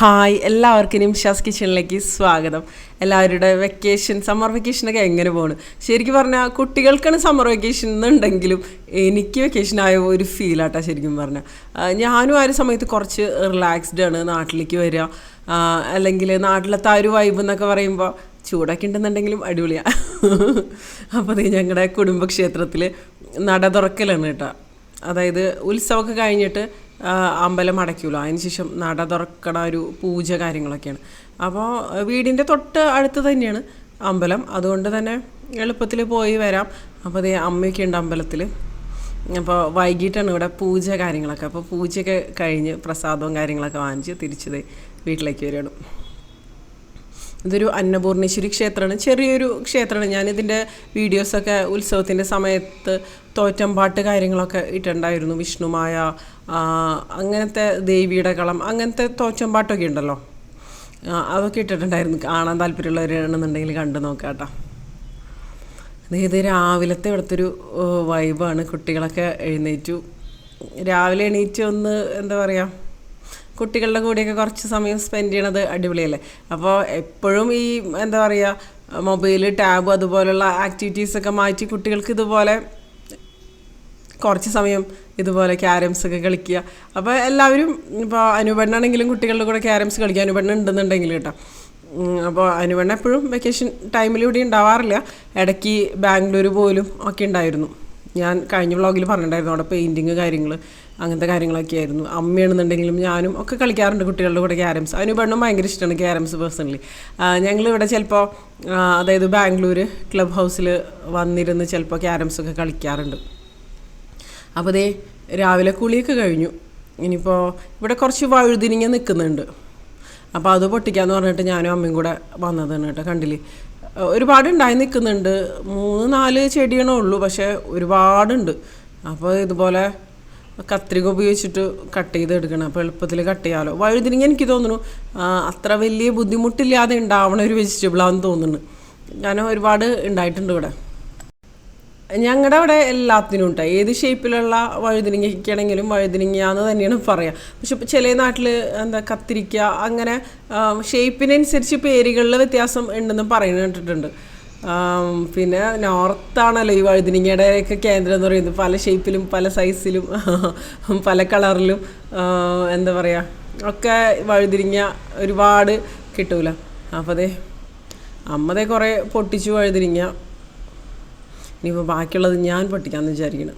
Hi എല്ലാവർക്കും നിംഷാസ് കിച്ചണിലേക്ക് സ്വാഗതം. എല്ലാവരുടെ വെക്കേഷൻ സമ്മർ വെക്കേഷനൊക്കെ എങ്ങനെ പോണു? ശരിക്കും പറഞ്ഞാൽ കുട്ടികൾക്കാണ് സമ്മർ വെക്കേഷൻ എന്നുണ്ടെങ്കിലും എനിക്ക് വെക്കേഷൻ ആയ ഒരു ഫീലാട്ടാ ശരിക്കും പറഞ്ഞാൽ ഞാനും ആ ഒരു സമയത്ത് കുറച്ച് റിലാക്സ്ഡ് ആണ് നാട്ടിലേക്ക് വരിക. അല്ലെങ്കിൽ നാട്ടിലത്തെ ആ ഒരു വൈബ് എന്നൊക്കെ പറയുമ്പോൾ ചൂടൊക്കെ ഉണ്ടെന്നുണ്ടെങ്കിലും അടിപൊളിയാണ് അപ്പോൾ അത് ഞങ്ങളുടെ കുടുംബക്ഷേത്രത്തിൽ നട തുറക്കലാണ് കേട്ടോ അതായത് ഉത്സവമൊക്കെ കഴിഞ്ഞിട്ട് അമ്പലം അടയ്ക്കുമല്ലോ അതിനുശേഷം നട തുറക്കണ ഒരു പൂജ കാര്യങ്ങളൊക്കെയാണ്. അപ്പോൾ വീടിന്റെ തൊട്ട് അടുത്ത് തന്നെയാണ് അമ്പലം. അതുകൊണ്ട് തന്നെ എളുപ്പത്തിൽ പോയി വരാം. അപ്പോൾ അതേ അമ്മയൊക്കെ ഉണ്ട് അമ്പലത്തിൽ അപ്പോൾ വൈകിട്ടാണ് ഇവിടെ പൂജ കാര്യങ്ങളൊക്കെ. അപ്പോൾ പൂജയൊക്കെ കഴിഞ്ഞ് പ്രസാദവും കാര്യങ്ങളൊക്കെ വാങ്ങിച്ച് തിരിച്ചത് വീട്ടിലേക്ക് വരികയാണ്. ഇതൊരു അന്നപൂർണേശ്വരി ക്ഷേത്രമാണ്. ചെറിയൊരു ക്ഷേത്രമാണ്. ഞാനിതിന്റെ വീഡിയോസൊക്കെ ഉത്സവത്തിന്റെ സമയത്ത് തോറ്റമ്പാട്ട് കാര്യങ്ങളൊക്കെ ഇട്ടുണ്ടായിരുന്നു വിഷ്ണുമായ അങ്ങനത്തെ ദേവിയുടെ കളം അങ്ങനത്തെ തോറ്റമ്പാട്ടൊക്കെ ഉണ്ടല്ലോ. അതൊക്കെ ഇട്ടിട്ടുണ്ടായിരുന്നു. കാണാൻ താല്പര്യമുള്ളവരാണെന്നുണ്ടെങ്കിൽ കണ്ടു നോക്കാം കേട്ടോ. ഇത് രാവിലത്തെ ഇവിടുത്തെ ഒരു വൈബാണ് കുട്ടികളൊക്കെ എഴുന്നേറ്റു. രാവിലെ എണീറ്റ് ഒന്ന് എന്താ പറയുക കുട്ടികളുടെ കൂടെയൊക്കെ കുറച്ച് സമയം സ്പെൻഡ് ചെയ്യണത് അടിപൊളിയല്ലേ? അപ്പോൾ എപ്പോഴും ഈ എന്താ പറയുക മൊബൈൽ ടാബ് അതുപോലുള്ള ആക്ടിവിറ്റീസൊക്കെ മാറ്റി കുട്ടികൾക്ക് ഇതുപോലെ കുറച്ച് സമയം ഇതുപോലെ ക്യാരംസ് ഒക്കെ കളിക്കുക. അപ്പോൾ എല്ലാവരും ഇപ്പോൾ അനുപണ്ണാണെങ്കിലും കുട്ടികളുടെ കൂടെ ക്യാരംസ് കളിക്കുക. അനുപണ്ണ ഉണ്ടെന്നുണ്ടെങ്കിൽ കേട്ടോ. അപ്പോൾ അനുപണ്ണ എപ്പോഴും വെക്കേഷൻ ടൈമിലൂടെ ഉണ്ടാവാറില്ല. ഇടയ്ക്ക് ബാംഗ്ലൂർ പോലും ഒക്കെ ഉണ്ടായിരുന്നു. ഞാൻ കഴിഞ്ഞ വ്ളോഗിൽ പറഞ്ഞിട്ടുണ്ടായിരുന്നു അവിടെ പെയിന്റിങ് കാര്യങ്ങൾ അങ്ങനത്തെ കാര്യങ്ങളൊക്കെ ആയിരുന്നു. അമ്മയാണെന്നുണ്ടെങ്കിലും ഞാനും ഒക്കെ കളിക്കാറുണ്ട് കുട്ടികളുടെ കൂടെ ക്യാരംസ്. അതിന് പെണ്ണും ഭയങ്കര ഇഷ്ടമാണ് ക്യാരംസ് പേഴ്സണലി ഞങ്ങളിവിടെ ചിലപ്പോൾ അതായത് ബാംഗ്ലൂർ ക്ലബ് ഹൗസിൽ വന്നിരുന്ന് ചിലപ്പോൾ ക്യാരംസ് ഒക്കെ കളിക്കാറുണ്ട്. അപ്പോൾ അതേ രാവിലെ കുളിയൊക്കെ കഴിഞ്ഞു. ഇനിയിപ്പോൾ ഇവിടെ കുറച്ച് വഴുതിനിങ്ങ നിൽക്കുന്നുണ്ട്. അപ്പോൾ അത് പൊട്ടിക്കാന്ന് പറഞ്ഞിട്ട് ഞാനും അമ്മയും കൂടെ വന്നതാണ് കേട്ടോ കണ്ടില്ലേ? ഒരുപാട് ഉണ്ടായി നിൽക്കുന്നുണ്ട്. മൂന്ന് നാല് ചെടിയാണേ ഉള്ളൂ പക്ഷേ ഒരുപാടുണ്ട്. അപ്പോൾ ഇതുപോലെ കത്രിക ഉപയോഗിച്ചിട്ട് കട്ട് ചെയ്ത് എടുക്കണം അപ്പോൾ എളുപ്പത്തിൽ കട്ട് ചെയ്യാമല്ലോ വഴുതിരിങ്ങ എനിക്ക് തോന്നുന്നു അത്ര വലിയ ബുദ്ധിമുട്ടില്ലാതെ ഉണ്ടാവണ ഒരു വെജിറ്റബിളാണെന്ന് തോന്നുന്നു. ഞാൻ ഒരുപാട് ഉണ്ടായിട്ടുണ്ട് ഇവിടെ. ഞങ്ങളുടെ അവിടെ എല്ലാത്തിനും ഉണ്ട് ഏത് ഷേപ്പിലുള്ള വഴുതിനിങ്ങയ്ക്കാണെങ്കിലും വഴുതിനിങ്ങാന്ന് തന്നെയാണ് പറയുക പക്ഷെ ചില നാട്ടിൽ എന്താ കത്തിരിക്ക അങ്ങനെ ഷേപ്പിനനുസരിച്ച് പേരുകളിൽ വ്യത്യാസം ഉണ്ടെന്ന് പറയുന്നത് കേട്ടിട്ടുണ്ട്. പിന്നെ നോർത്താണല്ലോ ഈ വഴുതിനിങ്ങയുടെ ഒക്കെ കേന്ദ്രം എന്ന് പറയുന്നത്. പല ഷേപ്പിലും പല സൈസിലും പല കളറിലും എന്താ പറയുക ഒക്കെ വഴുതിരിങ്ങ ഒരുപാട് കിട്ടൂല. അപ്പോൾ അതെ അമ്മതേ കുറേ പൊട്ടിച്ചു വഴുതിരിങ്ങ ഇനിയിപ്പോൾ ബാക്കിയുള്ളത് ഞാൻ പൊട്ടിക്കാമെന്ന് വിചാരിക്കണം.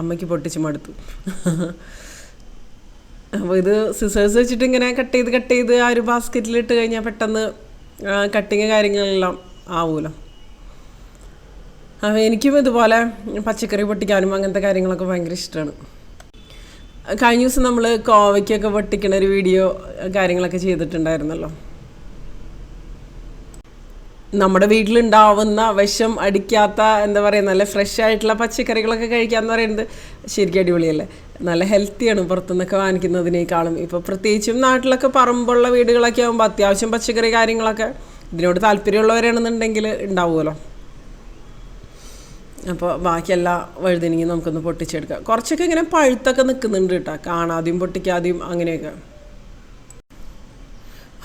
അമ്മയ്ക്ക് പൊട്ടിച്ച് മടുത്തു. അപ്പോൾ ഇത് സിസേഴ്സ് വെച്ചിട്ട് ഇങ്ങനെ കട്ട് ചെയ്ത് കട്ട് ചെയ്ത് ആ ഒരു ബാസ്ക്കറ്റിൽ ഇട്ട് കഴിഞ്ഞാൽ പെട്ടെന്ന് കട്ടിങ് കാര്യങ്ങളെല്ലാം ആവുമല്ലോ അപ്പോൾ എനിക്കും ഇതുപോലെ പച്ചക്കറി പൊട്ടിക്കാനും അങ്ങനത്തെ കാര്യങ്ങളൊക്കെ ഭയങ്കര ഇഷ്ടമാണ് കഴിഞ്ഞ ദിവസം നമ്മൾ കോവയ്ക്കൊക്കെ പൊട്ടിക്കണ ഒരു വീഡിയോ കാര്യങ്ങളൊക്കെ ചെയ്തിട്ടുണ്ടായിരുന്നല്ലോ. നമ്മുടെ വീട്ടിലുണ്ടാവുന്ന വിഷം അടിക്കാത്ത എന്താ പറയുക നല്ല ഫ്രഷ് ആയിട്ടുള്ള പച്ചക്കറികളൊക്കെ കഴിക്കുക എന്ന് പറയുന്നത് ശരിക്കും അടിപൊളിയല്ലേ? നല്ല ഹെൽത്തിയാണ് പുറത്തുനിന്നൊക്കെ വാങ്ങിക്കുന്നതിനേക്കാളും. ഇപ്പോൾ പ്രത്യേകിച്ചും നാട്ടിലൊക്കെ പറമ്പുള്ള വീടുകളൊക്കെ ആകുമ്പോൾ അത്യാവശ്യം പച്ചക്കറി കാര്യങ്ങളൊക്കെ ഇതിനോട് താല്പര്യമുള്ളവരാണെന്നുണ്ടെങ്കിൽ ഉണ്ടാവുമല്ലോ. അപ്പോൾ ബാക്കിയെല്ലാം വഴുതിനെങ്കിൽ നമുക്കൊന്ന് പൊട്ടിച്ചെടുക്കാം. കുറച്ചൊക്കെ ഇങ്ങനെ പഴുത്തൊക്കെ നിൽക്കുന്നുണ്ട് കേട്ടോ. കാണാതെയും പൊട്ടിക്കാതെയും അങ്ങനെയൊക്കെ.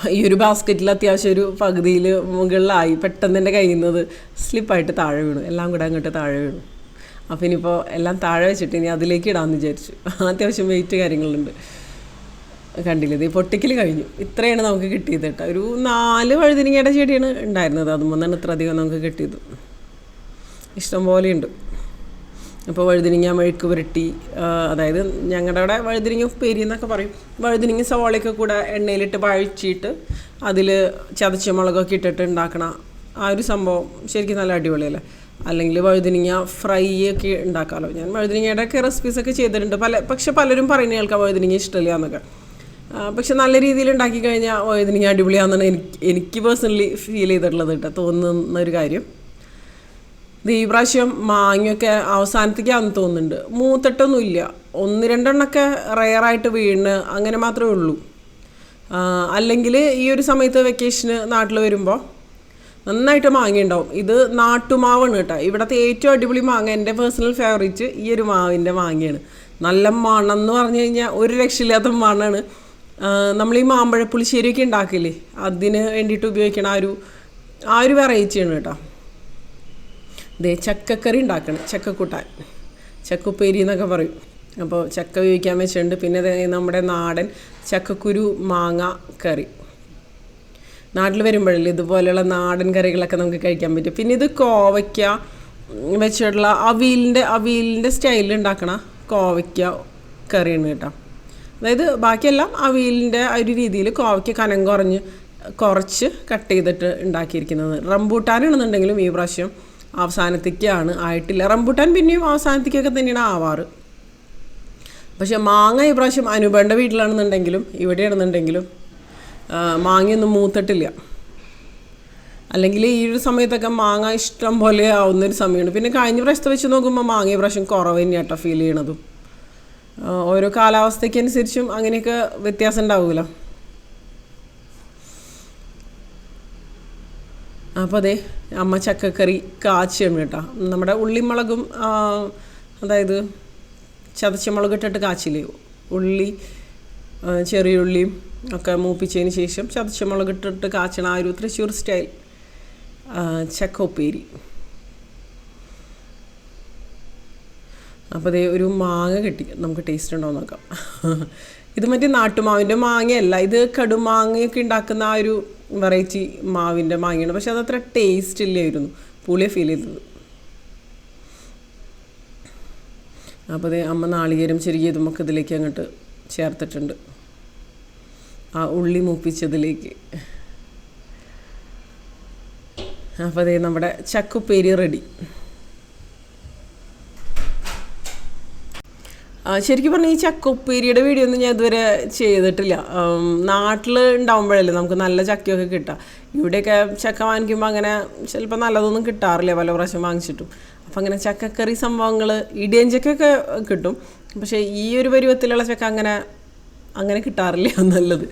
ഈ ഒരു ബാസ്ക്കറ്റിൽ അത്യാവശ്യം ഒരു പകുതിയിൽ മുകളിലായി പെട്ടെന്ന് എന്റെ കയ്യിൽ നിന്നത് സ്ലിപ്പായിട്ട് താഴെ വീണു. എല്ലാം കൂടെ അങ്ങോട്ട് താഴെ വീണു. അപ്പോൾ ഇനിയിപ്പോൾ എല്ലാം താഴെ വെച്ചിട്ട് ഇനി അതിലേക്ക് ഇടാമെന്ന് വിചാരിച്ചു. അത്യാവശ്യം വെയിറ്റ് കാര്യങ്ങളുണ്ട്. കണ്ടില്ലത് ഈ പൊട്ടിക്കൽ കഴിഞ്ഞു. ഇത്രയാണ് നമുക്ക് കിട്ടിയത് കേട്ടോ. ഒരു നാല് വഴുതിരിങ്ങയുടെ ചെടിയാണ് ഉണ്ടായിരുന്നത്. അതുമ്പോൾ തന്നെ ഇത്ര അധികം നമുക്ക് കിട്ടിയത്. ഇഷ്ടം പോലെയുണ്ട് അപ്പോൾ വഴുതിനിങ്ങ മെഴുക്ക് പുരട്ടി അതായത് ഞങ്ങളുടെ അവിടെ വഴുതിനിങ്ങ ഉപ്പേരി എന്നൊക്കെ പറയും. വഴുതിരിങ്ങ സവാളയൊക്കെ കൂടെ എണ്ണയിലിട്ട് പഴിച്ചിട്ട് അതിൽ ചതച്ച മുളകൊക്കെ ഇട്ടിട്ട് ഉണ്ടാക്കണ ആ ഒരു സംഭവം ശരിക്കും നല്ല അടിപൊളിയല്ലേ? അല്ലെങ്കിൽ വഴുതിനിങ്ങ ഫ്രൈ ഒക്കെ ഉണ്ടാക്കാമല്ലോ ഞാൻ വഴുതിനിങ്ങയുടെ ഒക്കെ റെസിപ്പീസൊക്കെ ചെയ്തിട്ടുണ്ട്. പല പക്ഷെ പലരും പറയുന്ന കേൾക്കാം വഴുതിനിങ്ങ ഇഷ്ടമില്ല എന്നൊക്കെ. പക്ഷെ നല്ല രീതിയിൽ ഉണ്ടാക്കി കഴിഞ്ഞാൽ വഴുതിനിങ്ങ അടിപൊളിയാണെന്നാണ് എനിക്ക് എനിക്ക് പേഴ്സണലി ഫീൽ ചെയ്തിട്ടുള്ളത് കേട്ടോ തോന്നുന്ന ഒരു കാര്യം. ഈ പ്രാവശ്യം മാങ്ങയൊക്കെ അവസാനത്തേക്കാന്ന് തോന്നുന്നുണ്ട്. മൂത്തിട്ടൊന്നും ഇല്ല ഒന്ന് രണ്ടെണ്ണമൊക്കെ റയറായിട്ട് വീണ് അങ്ങനെ മാത്രമേ ഉള്ളൂ. അല്ലെങ്കിൽ ഈ ഒരു സമയത്ത് വെക്കേഷന് നാട്ടിൽ വരുമ്പോൾ നന്നായിട്ട് മാങ്ങ ഉണ്ടാവും ഇത് നാട്ടുമാവാണ് കേട്ടോ. ഇവിടുത്തെ ഏറ്റവും അടിപൊളി മാങ്ങ എന്റെ പേഴ്സണൽ ഫേവറേറ്റ് ഈ ഒരു മാവിന്റെ മാങ്ങയാണ്. നല്ല മണം എന്ന് പറഞ്ഞു കഴിഞ്ഞാൽ ഒരു രക്ഷയില്ലാത്ത മണമാണ് നമ്മൾ ഈ മാമ്പഴപ്പുളിശ്ശേരിയൊക്കെ ഉണ്ടാക്കില്ലേ അതിന് വേണ്ടിയിട്ട് ഉപയോഗിക്കണ ആ ഒരു ആ ഒരു വെറൈറ്റിയാണ് കേട്ടോ. ദേ ചക്കക്കറി ഉണ്ടാക്കണം ചക്കക്കൂട്ടാൻ. ചക്കുപ്പേരി എന്നൊക്കെ പറയും. അപ്പോൾ ചക്ക ഉപയോഗിക്കാൻ വെച്ചിട്ടുണ്ട്. പിന്നെ നമ്മുടെ നാടൻ ചക്കക്കുരു മാങ്ങ കറി. നാട്ടിൽ വരുമ്പോഴല്ലേ ഇതുപോലെയുള്ള നാടൻ കറികളൊക്കെ നമുക്ക് കഴിക്കാൻ പറ്റും. പിന്നെ ഇത് കോവയ്ക്ക വെച്ചിട്ടുള്ള അവിയലിന്റെ അവിയലിന്റെ സ്റ്റൈലിൽ ഉണ്ടാക്കണ കോവയ്ക്ക കറിയാണ് കേട്ടോ. അതായത് ബാക്കിയെല്ലാം അവിയലിന്റെ ഒരു രീതിയിൽ കോവയ്ക്ക കനം കുറഞ്ഞ് കുറച്ച് കട്ട് ചെയ്തിട്ട് ഉണ്ടാക്കിയിരിക്കുന്നത്. റംബൂട്ടാനാണെന്നുണ്ടെങ്കിലും ഈ പ്രാവശ്യം അവസാനത്തേക്കാണ് ആയിട്ടില്ല. റംബുട്ടാൻ പിന്നെയും അവസാനത്തേക്കൊക്കെ തന്നെയാണ് ആവാറ്. പക്ഷെ മാങ്ങ ഈ പ്രാവശ്യം അനുപേണ്ട വീട്ടിലാണെന്നുണ്ടെങ്കിലും ഇവിടെയാണെന്നുണ്ടെങ്കിലും മാങ്ങയൊന്നും മൂത്തിട്ടില്ല. അല്ലെങ്കിൽ ഈ ഒരു സമയത്തൊക്കെ മാങ്ങ ഇഷ്ടം പോലെ ആവുന്നൊരു സമയമാണ് പിന്നെ കഴിഞ്ഞ പ്രാവശ്യത്തെ വെച്ച് നോക്കുമ്പോൾ മാങ്ങ പ്രാവശ്യം കുറവ് തന്നെയാട്ടോ ഫീൽ ചെയ്യണതും. ഓരോ കാലാവസ്ഥയ്ക്കനുസരിച്ചും അങ്ങനെയൊക്കെ വ്യത്യാസം ഉണ്ടാവുമല്ലോ. അപ്പോൾ അതെ അമ്മ ചക്കക്കറി കാച്ചിയാണ് കേട്ടോ. നമ്മുടെ ഉള്ളിമുളകും അതായത് ചതച്ച മുളക് ഇട്ടിട്ട് കാച്ചില്ലേ? ഉള്ളി ചെറിയ ഉള്ളിയും ഒക്കെ മൂപ്പിച്ചതിന് ശേഷം ചതച്ച മുളക് ഇട്ടിട്ട് കാച്ചണ ആ ഒരു തൃശ്ശൂർ സ്റ്റൈൽ ചക്ക ഉപ്പേരി അപ്പോൾ അതേ ഒരു മാങ്ങ കിട്ടി. നമുക്ക് ടേസ്റ്റ് ഉണ്ടോ നോക്കാം. ഇത് മറ്റേ നാട്ടുമാവിന്റെ മാങ്ങയല്ല ഇത് കടുമാങ്ങയൊക്കെ ഉണ്ടാക്കുന്ന ആ ഒരു വെറൈറ്റി മാവിന്റെ മാങ്ങയാണ് പക്ഷെ അതത്ര ടേസ്റ്റ് ഇല്ലായിരുന്നു. പുളിയെ ഫീൽ ചെയ്തത്. അപ്പോൾ അതേ അമ്മ നാളികേരം ചെറിയതും ഒക്കെ ഇതിലേക്ക് അങ്ങോട്ട് ചേർത്തിട്ടുണ്ട്. ആ ഉള്ളി മൂപ്പിച്ചതിലേക്ക്. അപ്പോൾ അതേ നമ്മുടെ ചക്കുപ്പേരി റെഡി ശരിക്കും പറഞ്ഞാൽ ഈ ചക്കുപ്പേരിയുടെ വീഡിയോ ഒന്നും ഞാൻ ഇതുവരെ ചെയ്തിട്ടില്ല. നാട്ടിൽ ഉണ്ടാവുമ്പോഴല്ലേ നമുക്ക് നല്ല ചക്കയൊക്കെ കിട്ടുക. ഇവിടെയൊക്കെ ചക്ക വാങ്ങിക്കുമ്പോൾ അങ്ങനെ ചിലപ്പോൾ നല്ലതൊന്നും കിട്ടാറില്ല പല പ്രാവശ്യം വാങ്ങിച്ചിട്ടും. അപ്പം അങ്ങനെ ചക്കക്കറി സംഭവങ്ങൾ ഇടിയൻ ചക്കയൊക്കെ കിട്ടും. പക്ഷേ ഈ ഒരു പരുവത്തിലുള്ള ചക്ക അങ്ങനെ അങ്ങനെ കിട്ടാറില്ല നല്ലത്.